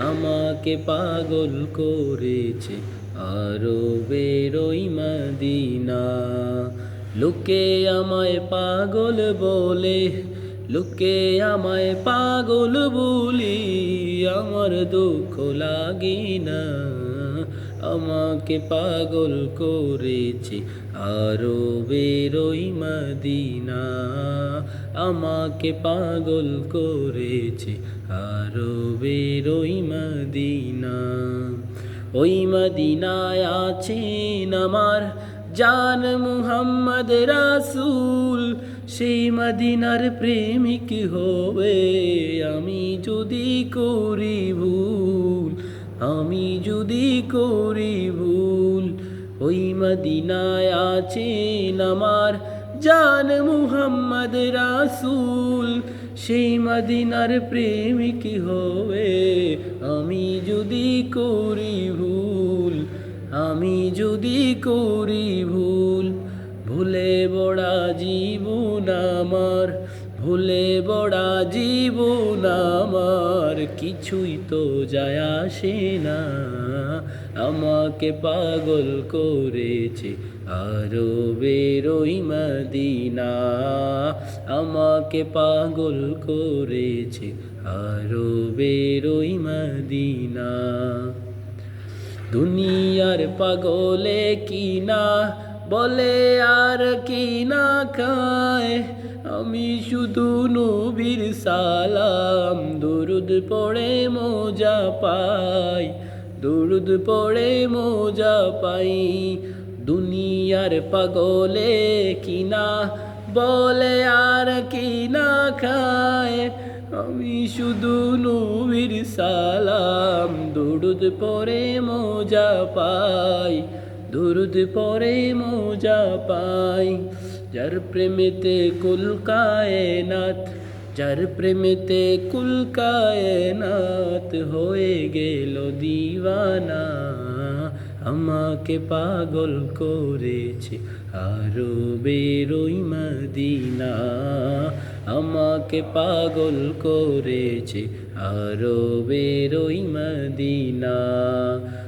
আমাকে পাগল করেছে আরও বেরোই মদিনা। লোকে আমায় পাগল বলে লোকে আমায় পাগল বলি, আমার দুঃখ লাগে না আমাকে পাগল করেছে আরও বেরোই মদিনা। আমাকে পাগল করেছে আরও বেরোই মদিনা। ওই মদিনায় আছেন আমার জান মুহাম্মদ রাসূল। সেই মদিনার প্রেমিক হবে। আমি যদি করি ভুল, আমি যদি করি ভুল, ওই মদিনায় আছেন আমার জান মুহাম্মদ রাসুল। সেই মদিনার প্রেমিক হবে। আমি যদি করি ভুল, আমি যদি করি ভুল, ভুলে বড়া জীবন আমার, ভুলে বড়া জীবন আমার, কিছুই তো যায় আসে না। আমাকে পাগল করেছে আরও বেরোই মদিনা। আমাকে পাগল করেছে আরও বেরোই মদিনা। দুনিয়ার পাগলে কিনা, বলে আর কি না খায়। আমি শুধু নবীর সালাম, দুরুদ পড়ে মোজা পাই, দুরুদ পড়ে মোজা পাই। দুনিয়ার পাগলে কি না বলে আর কি না খায়? আমি শুধু নবীর সালাম, দুরুদ পরে মোজা পাই। দুরুদ পরে মোজা পাই। যার প্রেমেতে কুল কায়নাত, যার প্রেমেতে কুল কায়নাত হয়ে গেল দিওয়ানা। আমাকে পাগল করেছে আরও বেরোই মদিনা। আমাকে পাগল করেছে আরও বেরোই মদিনা।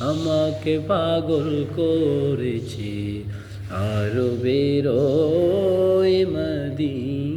আমাকে পাগল করেছে আরও বেরোই মদিনা।